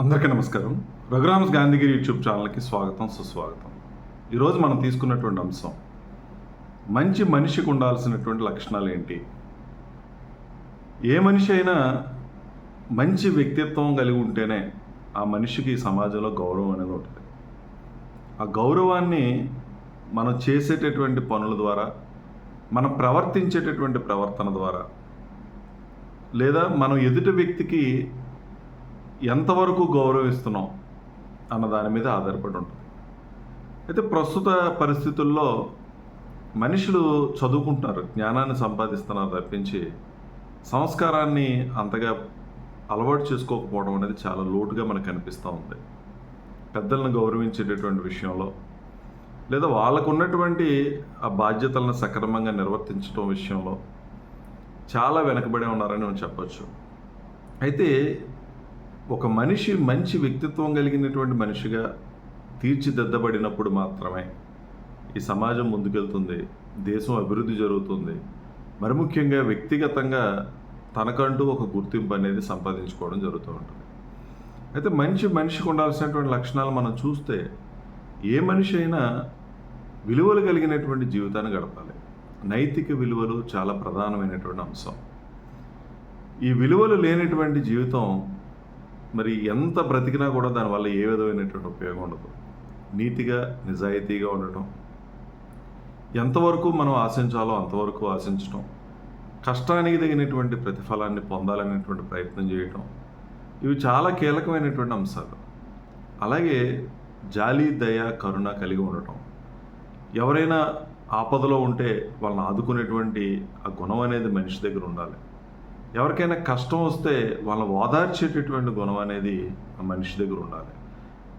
అందరికీ నమస్కారం. రఘురామ్స్ గాంధీగిరి యూట్యూబ్ ఛానల్కి స్వాగతం సుస్వాగతం. ఈరోజు మనం తీసుకున్నటువంటి అంశం మంచి మనిషికి ఉండాల్సినటువంటి లక్షణాలు ఏంటి? ఏ మనిషి అయినా మంచి వ్యక్తిత్వం కలిగి ఉంటేనే ఆ మనిషికి సమాజంలో గౌరవం అనేది ఉంటుంది. ఆ గౌరవాన్ని మనం చేసేటటువంటి పనుల ద్వారా మనం ప్రవర్తించేటటువంటి ప్రవర్తన ద్వారా లేదా మనం ఎదుటి వ్యక్తికి ఎంతవరకు గౌరవిస్తున్నాం అన్న దాని మీద ఆధారపడి ఉంటుంది. అయితే ప్రస్తుత పరిస్థితుల్లో మనుషులు చదువుకుంటున్నారు జ్ఞానాన్ని సంపాదిస్తున్నారు తప్పించి సంస్కారాన్ని అంతగా అలవాటు చేసుకోకపోవడం అనేది చాలా లోటుగా మనకు కనిపిస్తూ ఉంది. పెద్దలను గౌరవించేటటువంటి విషయంలో లేదా వాళ్ళకు ఉన్నటువంటి ఆ బాధ్యతలను సక్రమంగా నిర్వర్తించడం విషయంలో చాలా వెనకబడి ఉన్నారని మనం చెప్పచ్చు. అయితే ఒక మనిషి మంచి వ్యక్తిత్వం కలిగినటువంటి మనిషిగా తీర్చిదిద్దబడినప్పుడు మాత్రమే ఈ సమాజం ముందుకెళ్తుంది దేశం అభివృద్ధి జరుగుతుంది. మరి ముఖ్యంగా వ్యక్తిగతంగా తనకంటూ ఒక గుర్తింపు అనేది సంపాదించుకోవడం జరుగుతూ ఉంటుంది. అయితే మంచి మనిషికి ఉండాల్సినటువంటి లక్షణాలు మనం చూస్తే ఏ మనిషి అయినా విలువలు కలిగినటువంటి జీవితాన్ని గడపాలి. నైతిక విలువలు చాలా ప్రధానమైనటువంటి అంశం. ఈ విలువలు లేనటువంటి జీవితం మరి ఎంత బ్రతికినా కూడా దానివల్ల ఏ విధమైనటువంటి ఉపయోగం ఉండదు. నీతిగా నిజాయితీగా ఉండటం. ఎంతవరకు మనం ఆశించాలో అంతవరకు ఆశించటం. కష్టానికి తగినటువంటి ప్రతిఫలాన్ని పొందాలనేటువంటి ప్రయత్నం చేయటం. ఇవి చాలా కీలకమైనటువంటి అంశాలు. అలాగే జాలి దయ కరుణ కలిగి ఉండటం. ఎవరైనా ఆపదలో ఉంటే వాళ్ళని ఆదుకునేటువంటి ఆ గుణం అనేది మనిషి దగ్గర ఉండాలి. ఎవరికైనా కష్టం వస్తే వాళ్ళ ఓదార్చేటటువంటి గుణం అనేది ఆ మనిషి దగ్గర ఉండాలి.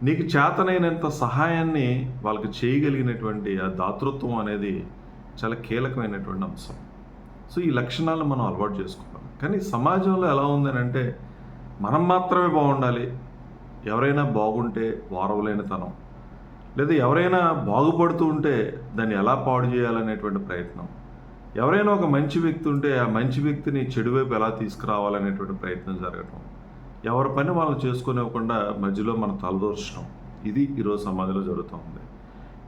నీకు చేతనైనంత సహాయాన్ని వాళ్ళకి చేయగలిగినటువంటి ఆ దాతృత్వం అనేది చాలా కీలకమైనటువంటి అంశం. సో ఈ లక్షణాలను మనం అలవాటు చేసుకోవాలి. కానీ సమాజంలో ఎలా ఉందని అంటే మనం మాత్రమే బాగుండాలి. ఎవరైనా బాగుంటే వారవలేని తనం లేదా ఎవరైనా బాగుపడుతూ ఉంటే దాన్ని ఎలా పాడు చేయాలనేటువంటి ప్రయత్నం. ఎవరైనా ఒక మంచి వ్యక్తి ఉంటే ఆ మంచి వ్యక్తిని చెడు వైపు ఎలా తీసుకురావాలనేటువంటి ప్రయత్నం జరగటం. ఎవరి పని వాళ్ళు చేసుకునివ్వకుండా మధ్యలో మనం తలదూర్చడం ఇది ఈరోజు సమాజంలో జరుగుతుంది.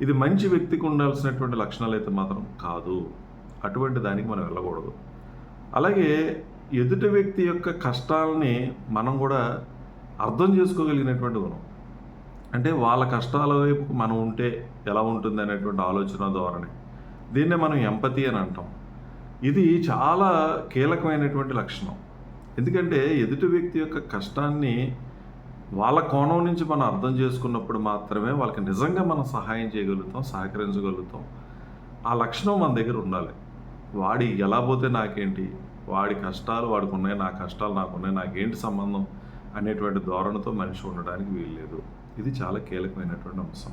ఇది మంచి వ్యక్తికి ఉండాల్సినటువంటి లక్షణాలు అయితే మాత్రం కాదు. అటువంటి దానికి మనం వెళ్ళకూడదు. అలాగే ఎదుటి వ్యక్తి యొక్క కష్టాలని మనం కూడా అర్థం చేసుకోగలిగినటువంటి గుణం. అంటే వాళ్ళ కష్టాల వైపు మనం ఉంటే ఎలా ఉంటుంది అనేటువంటి ఆలోచన ధోరణి. దీన్నే మనం ఎంపతి అని అంటాం. ఇది చాలా కీలకమైనటువంటి లక్షణం. ఎందుకంటే ఎదుటి వ్యక్తి యొక్క కష్టాన్ని వాళ్ళ కోణం నుంచి మనం అర్థం చేసుకున్నప్పుడు మాత్రమే వాళ్ళకి నిజంగా మనం సహాయం చేయగలుగుతాం సహకరించగలుగుతాం. ఆ లక్షణం మన దగ్గర ఉండాలి. వాడి ఎలా పోతే నాకేంటి? వాడి కష్టాలు వాడికి ఉన్నాయి నా కష్టాలు నాకున్నాయి నాకేంటి సంబంధం? అనేటువంటి ధోరణితో మనిషి ఉండడానికి వీల్లేదు. ఇది చాలా కీలకమైనటువంటి అంశం.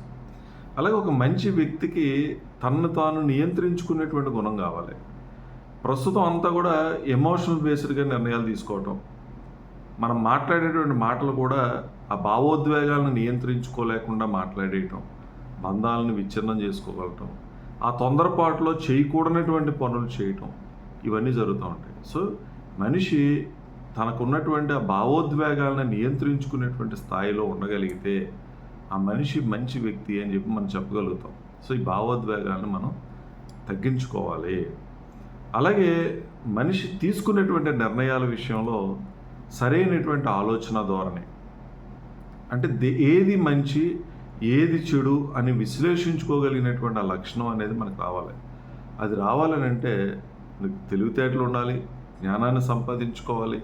అలాగే ఒక మంచి వ్యక్తికి తనను తాను నియంత్రించుకునేటువంటి గుణం కావాలి. ప్రస్తుతం అంతా కూడా ఎమోషనల్ బేస్డ్గా నిర్ణయాలు తీసుకోవటం. మనం మాట్లాడేటువంటి మాటలు కూడా ఆ భావోద్వేగాలను నియంత్రించుకోలేకుండా మాట్లాడేయటం బంధాలను విచ్ఛిన్నం చేసుకోగలటం ఆ తొందరపాటులో చేయకూడనటువంటి పనులు చేయటం ఇవన్నీ జరుగుతూ ఉంటాయి. సో మనిషి తనకున్నటువంటి ఆ భావోద్వేగాలను నియంత్రించుకునేటువంటి స్థాయిలో ఉండగలిగితే ఆ మనిషి మంచి వ్యక్తి అని చెప్పి మనం చెప్పగలుగుతాం. సో ఈ భావోద్వేగాలను మనం తగ్గించుకోవాలి. అలాగే మనిషి తీసుకునేటువంటి నిర్ణయాల విషయంలో సరైనటువంటి ఆలోచన ధోరణి. అంటే ఏది మంచి ఏది చెడు అని విశ్లేషించుకోగలిగినటువంటి ఆ లక్షణం అనేది మనకు రావాలి. అది రావాలని అంటే నీకు తెలివితేటలు ఉండాలి జ్ఞానాన్ని సంపాదించుకోవాలి.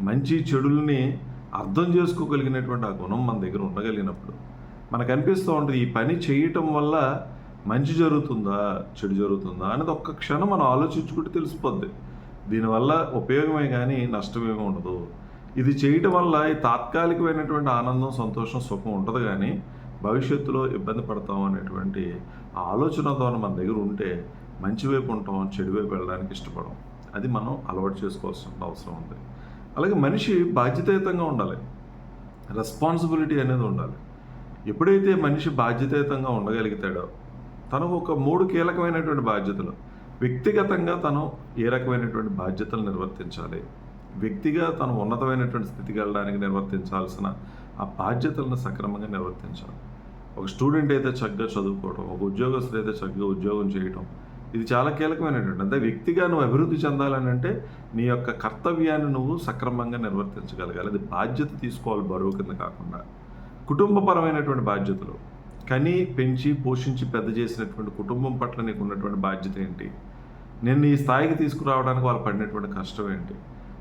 మంచి చెడుల్ని అర్థం చేసుకోగలిగినటువంటి ఆ గుణం మన దగ్గర ఉండగలిగినప్పుడు మనకు అనిపిస్తూ ఉంటుంది ఈ పని చేయటం వల్ల మంచి జరుగుతుందా చెడు జరుగుతుందా అనేది ఒక్క క్షణం మనం ఆలోచించుకుంటే తెలిసిపోద్ది. దీనివల్ల ఉపయోగమే కానీ నష్టమేమి ఉండదు. ఇది చేయటం వల్ల ఈ తాత్కాలికమైనటువంటి ఆనందం సంతోషం సుఖం ఉంటుంది కానీ భవిష్యత్తులో ఇబ్బంది పడతాం అనేటువంటి ఆలోచన ద్వారా మన దగ్గర ఉంటే మంచి వైపు ఉంటాం చెడు వైపు వెళ్ళడానికి ఇష్టపడం. అది మనం అలవాటు చేసుకోవాల్సిన అవసరం ఉంది. అలాగే మనిషి బాధ్యతాయుతంగా ఉండాలి. రెస్పాన్సిబిలిటీ అనేది ఉండాలి. ఎప్పుడైతే మనిషి బాధ్యతాయుతంగా ఉండగలుగుతాడో తను ఒక మూడు కీలకమైనటువంటి బాధ్యతలు. వ్యక్తిగతంగా తను ఏ రకమైనటువంటి బాధ్యతలు నిర్వర్తించాలి? వ్యక్తిగా తను ఉన్నతమైనటువంటి స్థితికి వెళ్ళడానికి నిర్వర్తించాల్సిన ఆ బాధ్యతలను సక్రమంగా నిర్వర్తించాలి. ఒక స్టూడెంట్ అయితే చక్కగా చదువుకోవడం ఒక ఉద్యోగస్తులు అయితే చక్కగా ఉద్యోగం చేయటం ఇది చాలా కీలకమైనటువంటి అంటే వ్యక్తిగా నువ్వు అభివృద్ధి చెందాలని అంటే నీ యొక్క కర్తవ్యాన్ని నువ్వు సక్రమంగా నిర్వర్తించగలగాలి. అది బాధ్యత తీసుకోవాలి బరువు కింద కాకుండా. కుటుంబపరమైనటువంటి బాధ్యతలు. కని పెంచి పోషించి పెద్ద చేసినటువంటి కుటుంబం పట్ల నీకు ఉన్నటువంటి బాధ్యత ఏంటి? నేను ఈ స్థాయికి తీసుకురావడానికి వాళ్ళు పడినటువంటి కష్టం ఏంటి?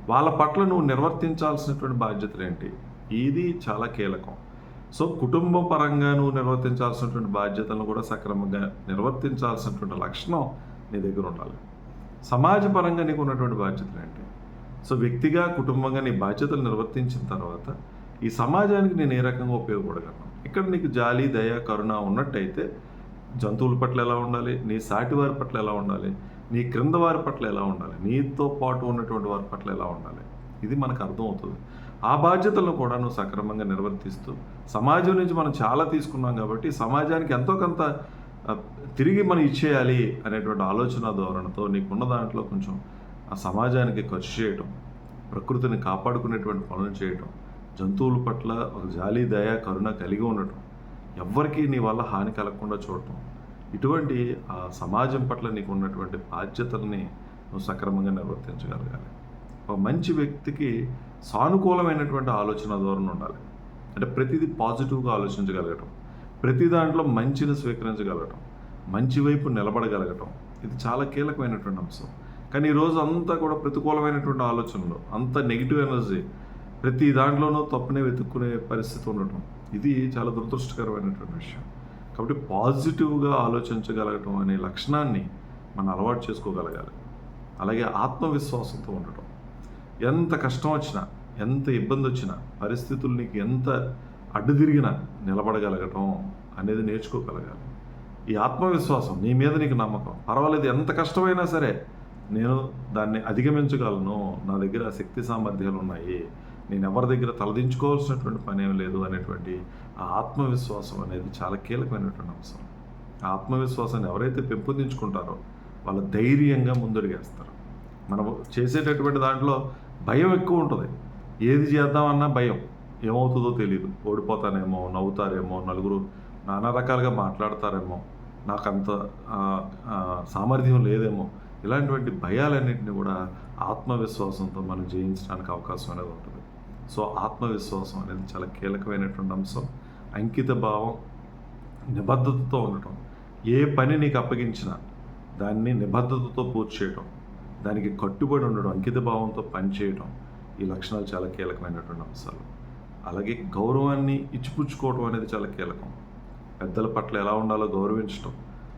వాళ్ళ పట్ల నువ్వు నిర్వర్తించాల్సినటువంటి బాధ్యతలు ఏంటి? ఇది చాలా కీలకం. సో కుటుంబ పరంగా నువ్వు నిర్వర్తించాల్సినటువంటి బాధ్యతలను కూడా సక్రమంగా నిర్వర్తించాల్సినటువంటి లక్షణం నీ దగ్గర ఉండాలి. సమాజపరంగా నీకు ఉన్నటువంటి బాధ్యతలు ఏంటి? సో వ్యక్తిగా కుటుంబంగా నీ బాధ్యతలు నిర్వర్తించిన తర్వాత ఈ సమాజానికి నేను ఏ రకంగా ఉపయోగపడగలను? ఇక్కడ నీకు జాలి దయ కరుణ ఉన్నట్టయితే జంతువుల పట్ల ఎలా ఉండాలి? నీ సాటి వారి పట్ల ఎలా ఉండాలి? నీ క్రింద వారి పట్ల ఎలా ఉండాలి? నీతో పాటు ఉన్నటువంటి వారి పట్ల ఎలా ఉండాలి? ఇది మనకు అర్థమవుతుంది. ఆ బాధ్యతలను కూడా నువ్వు సక్రమంగా నిర్వర్తిస్తూ సమాజం నుంచి మనం చాలా తీసుకున్నాం కాబట్టి సమాజానికి ఎంతో కొంత తిరిగి మనం ఇచ్చేయాలి అనేటువంటి ఆలోచన ధోరణితో నీకున్న దాంట్లో కొంచెం ఆ సమాజానికి ఖర్చు చేయటం ప్రకృతిని కాపాడుకునేటువంటి పనులు చేయటం జంతువుల పట్ల ఒక జాలి దయ కరుణ కలిగి ఉండటం ఎవ్వరికీ నీ వల్ల హాని కలగకుండా చూడటం ఇటువంటి ఆ సమాజం పట్ల నీకు ఉన్నటువంటి బాధ్యతల్ని నువ్వు సక్రమంగా నిర్వర్తించగలగాలి. ఒక మంచి వ్యక్తికి సానుకూలమైనటువంటి ఆలోచన ధోరణి ఉండాలి. అంటే ప్రతిదీ పాజిటివ్గా ఆలోచించగలగటం ప్రతి దాంట్లో మంచిని స్వీకరించగలగటం మంచి వైపు నిలబడగలగటం ఇది చాలా కీలకమైనటువంటి అంశం. కానీ ఈరోజు అంతా కూడా ప్రతికూలమైనటువంటి ఆలోచనలు అంత నెగిటివ్ ఎనర్జీ ప్రతి దాంట్లోనూ తప్పునే వెతుక్కునే పరిస్థితి ఉండటం. ఇది చాలా దురదృష్టకరమైనటువంటి విషయం. కాబట్టి పాజిటివ్గా ఆలోచించగలగటం అనే లక్షణాన్ని మనం అలవాటు చేసుకోగలగాలి. అలాగే ఆత్మవిశ్వాసంతో ఉండటం. ఎంత కష్టం వచ్చినా ఎంత ఇబ్బంది వచ్చినా పరిస్థితులు నీకు ఎంత అడ్డు తిరిగినా నిలబడగలగటం అనేది నేర్చుకోగలగాలి. ఈ ఆత్మవిశ్వాసం నీ మీద నీకు నమ్మకం. పర్వాలేదు ఎంత కష్టమైనా సరే నేను దాన్ని అధిగమించగలను. నా దగ్గర శక్తి సామర్థ్యాలు ఉన్నాయి నేను ఎవరి దగ్గర తలదించుకోవాల్సినటువంటి పని ఏం లేదు అనేటువంటి ఆ ఆత్మవిశ్వాసం అనేది చాలా కీలకమైనటువంటి అంశం. ఆ ఆత్మవిశ్వాసాన్ని ఎవరైతే పెంపొందించుకుంటారో వాళ్ళు ధైర్యంగా ముందడుగేస్తారు. మనం చేసేటటువంటి దాంట్లో భయం ఎక్కువ ఉంటుంది. ఏది చేద్దామన్నా భయం. ఏమవుతుందో తెలియదు ఓడిపోతానేమో నవ్వుతారేమో నలుగురు నానా రకాలుగా మాట్లాడతారేమో నాకు అంత సామర్థ్యం లేదేమో ఇలాంటివంటి భయాలన్నింటినీ కూడా ఆత్మవిశ్వాసంతో మనం జయించడానికి అవకాశం అనేది ఉంటుంది. సో ఆత్మవిశ్వాసం అనేది చాలా కీలకమైనటువంటి అంశం. అంకిత భావం నిబద్ధతతో ఉండటం ఏ పని నీకు అప్పగించినా దాన్ని నిబద్ధతతో పూర్తి చేయటం దానికి కట్టుబడి ఉండడం అంకిత భావంతో పనిచేయటం ఈ లక్షణాలు చాలా కీలకమైనటువంటి అంశాలు. అలాగే గౌరవాన్ని ఇచ్చిపుచ్చుకోవడం అనేది చాలా కీలకం. పెద్దల పట్ల ఎలా ఉండాలో గౌరవించటం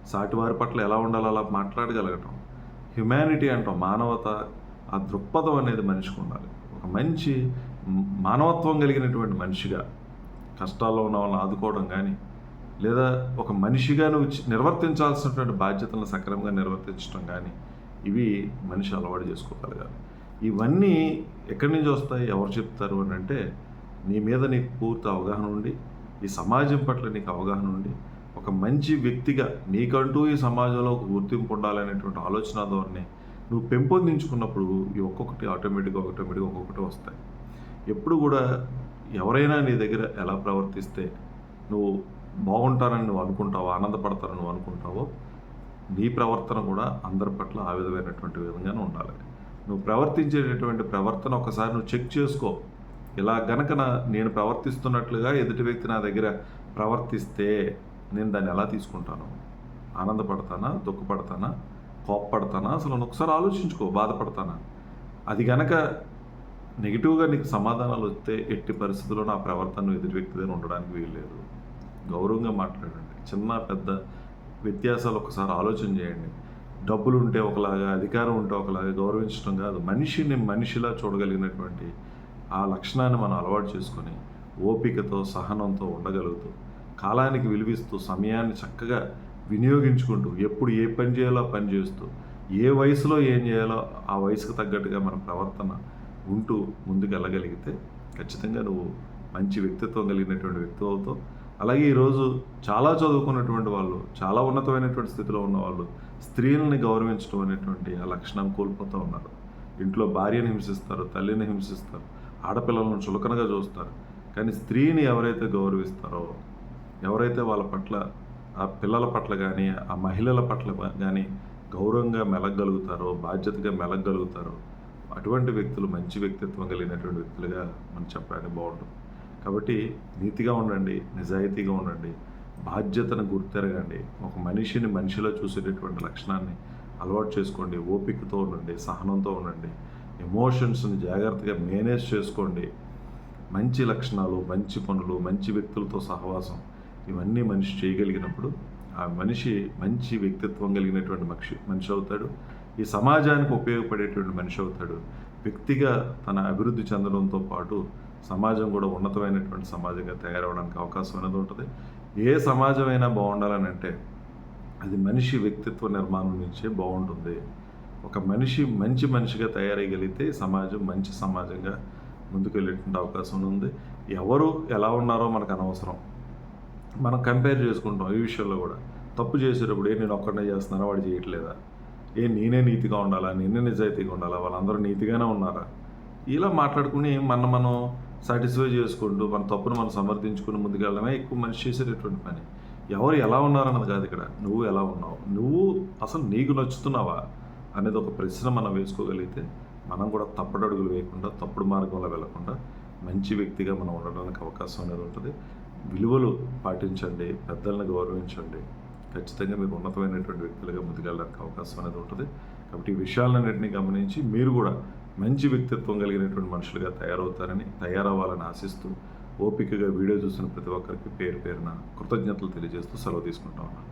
సాటివారి పట్ల ఎలా ఉండాలో అలా మాట్లాడగలగటం. హ్యుమానిటీ అంటాం మానవత ఆ దృక్పథం అనేది మనిషికి ఉండాలి. ఒక మంచి మానవత్వం కలిగినటువంటి మనిషిగా కష్టాల్లో ఉన్న వాళ్ళని ఆదుకోవడం కానీ లేదా ఒక మనిషిగా నువ్వు నిర్వర్తించాల్సినటువంటి బాధ్యతలను సక్రమంగా నిర్వర్తించడం కానీ ఇవి మనిషి అలవాటు చేసుకోగలగాలి ఇవన్నీ ఎక్కడి నుంచి వస్తాయి? ఎవరు చెప్తారు అని అంటే నీ మీద నీకు పూర్తి అవగాహన ఉండి ఈ సమాజం పట్ల నీకు అవగాహన ఉండి ఒక మంచి వ్యక్తిగా నీకంటూ ఈ సమాజంలో గుర్తింపు ఉండాలనేటువంటి ఆలోచన ధోరణి నువ్వు పెంపొందించుకున్నప్పుడు ఈ ఒక్కొక్కటి ఆటోమేటిక్గా ఆటోమేటిక్గా ఒక్కొక్కటి వస్తాయి. ఎప్పుడు కూడా ఎవరైనా నీ దగ్గర ఎలా ప్రవర్తిస్తే నువ్వు బాగుంటారని నువ్వు అనుకుంటావో ఆనందపడతారని నువ్వు అనుకుంటావో నీ ప్రవర్తన కూడా అందరి పట్ల ఆ విధమైనటువంటి విధంగానే ఉండాలి. నువ్వు ప్రవర్తించేటటువంటి ప్రవర్తన ఒకసారి నువ్వు చెక్ చేసుకో. ఇలా గనక నా నేను ప్రవర్తిస్తున్నట్లుగా ఎదుటి వ్యక్తి నా దగ్గర ప్రవర్తిస్తే నేను దాన్ని ఎలా తీసుకుంటాను? ఆనందపడతానా దుఃఖపడతానా కోప్పడతానా? అసలు నువ్వు ఒకసారి ఆలోచించుకో బాధపడతానా? అది గనక నెగిటివ్గా నీకు సమాధానాలు వస్తే ఎట్టి పరిస్థితుల్లో నా ప్రవర్తన ఎదుటి వ్యక్తి దగ్గర ఉండడానికి వీల్లేదు. గౌరవంగా మాట్లాడండి. చిన్న పెద్ద వ్యత్యాసాలు ఒకసారి ఆలోచన చేయండి. డబ్బులు ఉంటే ఒకలాగా అధికారం ఉంటే ఒకలాగా గౌరవించడం కాదు. మనిషిని మనిషిలా చూడగలిగినటువంటి ఆ లక్షణాన్ని మనం అలవాటు చేసుకొని ఓపికతో సహనంతో ఉండగలుగుతూ కాలానికి విలువిస్తూ సమయాన్ని చక్కగా వినియోగించుకుంటూ ఎప్పుడు ఏ పని చేయాలో పని చేస్తూ ఏ వయసులో ఏం చేయాలో ఆ వయసుకు తగ్గట్టుగా మన ప్రవర్తన ఉంటూ ముందుకు వెళ్ళగలిగితే ఖచ్చితంగా నువ్వు మంచి వ్యక్తిత్వం కలిగినటువంటి వ్యక్తి అవుతావు. అలాగే ఈరోజు చాలా చదువుకున్నటువంటి వాళ్ళు చాలా ఉన్నతమైనటువంటి స్థితిలో ఉన్న వాళ్ళు స్త్రీలని గౌరవించడం అనేటువంటి ఆ లక్షణం కోల్పోతూ ఉన్నారు. ఇంట్లో భార్యను హింసిస్తారు తల్లిని హింసిస్తారు ఆడపిల్లలను చులకనగా చూస్తారు. కానీ స్త్రీని ఎవరైతే గౌరవిస్తారో ఎవరైతే వాళ్ళ పట్ల ఆ పిల్లల పట్ల కానీ ఆ మహిళల పట్ల కానీ గౌరవంగా మెలగలుగుతారో బాధ్యతగా మెలగలుగుతారో అటువంటి వ్యక్తులు మంచి వ్యక్తిత్వం కలిగినటువంటి వ్యక్తులుగా మనం చెప్పడానికి బాగుంటుంది. కాబట్టి నీతిగా ఉండండి నిజాయితీగా ఉండండి బాధ్యతను గుర్తెరగండి ఒక మనిషిని మనిషిలో చూసేటటువంటి లక్షణాన్ని అలవాటు చేసుకోండి ఓపికతో ఉండండి సహనంతో ఉండండి ఎమోషన్స్ని జాగ్రత్తగా మేనేజ్ చేసుకోండి. మంచి లక్షణాలు మంచి పనులు మంచి వ్యక్తులతో సహవాసం ఇవన్నీ మనిషి చేయగలిగినప్పుడు ఆ మనిషి మంచి వ్యక్తిత్వం కలిగినటువంటి మనిషి మనిషి అవుతాడు. ఈ సమాజానికి ఉపయోగపడేటువంటి మనిషి అవుతాడు. వ్యక్తిగా తన అభివృద్ధి చెందడంతో పాటు సమాజం కూడా ఉన్నతమైనటువంటి సమాజంగా తయారవడానికి అవకాశం అనేది ఉంటుంది. ఏ సమాజమైనా బాగుండాలని అంటే అది మనిషి వ్యక్తిత్వ నిర్మాణం నుంచే బాగుంటుంది. ఒక మనిషి మంచి మనిషిగా తయారయ్యగలిగితే సమాజం మంచి సమాజంగా ముందుకెళ్ళేటువంటి అవకాశం ఉంది. ఎవరు ఎలా ఉన్నారో మనకు అనవసరం. మనం కంపేర్ చేసుకుంటాం ఈ విషయంలో కూడా. తప్పు చేసేటప్పుడు ఏ నేను ఒక్కడనే చేస్తున్నాను వాడు చేయట్లేదా? ఏ నేనే నీతిగా ఉండాలా? నేనే నిజాయితీగా ఉండాలా? వాళ్ళందరూ నీతిగానే ఉన్నారా? ఇలా మాట్లాడుకుని మన మనం సాటిస్ఫై చేసుకుంటూ మన తప్పును మనం సమర్థించుకుని ముందుకెళ్ళడమే ఎక్కువ మనిషి చేసేటటువంటి పని. ఎవరు ఎలా ఉన్నారన్నది కాదు ఇక్కడ. నువ్వు ఎలా ఉన్నావు? నువ్వు అసలు నీకు నచ్చుతున్నావా? అనేది ఒక ప్రశ్న మనం వేసుకోగలిగితే మనం కూడా తప్పుడు అడుగులు వేయకుండా తప్పుడు మార్గంలో వెళ్ళకుండా మంచి వ్యక్తిగా మనం ఉండడానికి అవకాశం అనేది ఉంటుంది. విలువలు పాటించండి పెద్దలను గౌరవించండి. ఖచ్చితంగా మీరు ఉన్నతమైనటువంటి వ్యక్తులుగా ముందుకెళ్ళడానికి అవకాశం అనేది ఉంటుంది. కాబట్టి ఈ విషయాలన్నింటినీ గమనించి మీరు కూడా మంచి వ్యక్తిత్వం కలిగినటువంటి మనుషులుగా తయారవుతారని తయారవ్వాలని ఆశిస్తూ ఓపికగా వీడియో చూసిన ప్రతి ఒక్కరికి పేరు పేరున కృతజ్ఞతలు తెలియజేస్తూ సెలవు తీసుకుంటా ఉన్నాను.